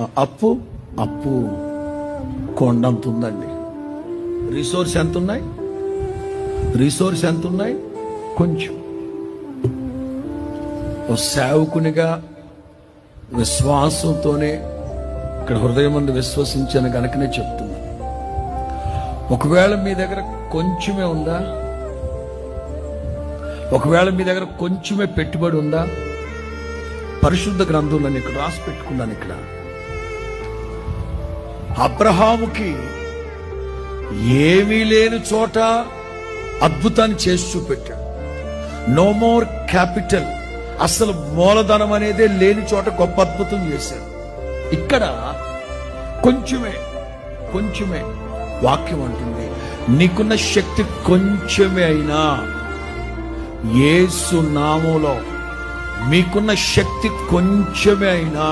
అప్పు? అప్పు. కొండంత ఉందండి రిసోర్స్ ఎంత ఉన్నాయి రిసోర్స్ ఎంత ఉన్నాయి కొంచెం. ఓ సేవకునిగా విశ్వాసంతోనే ఇక్కడ హృదయం ముందు విశ్వసించాను గనుకనే చెప్తున్నాను ఒకవేళ మీ దగ్గర కొంచెమే ఉందా? ఒకవేళ మీ దగ్గర కొంచెమే పెట్టుబడి ఉందా? పరిశుద్ధ గ్రంథంలో ఇక్కడ రాసి పెట్టుకున్నాను ఇక్కడ. అబ్రహాముకి ఏమీ లేని చోట అద్భుతాన్ని చేసి చూపెట్టాడు నో మోర్ క్యాపిటల్ అసలు మూలధనం అనేదే లేని చోట గొప్ప అద్భుతం చేశాడు. ఇక్కడ కొంచెమే కొంచెమే వాక్యం అంటుంది. నీకున్న శక్తి కొంచెమే అయినా ఏసు నామంలో మీకున్న శక్తి కొంచెమే అయినా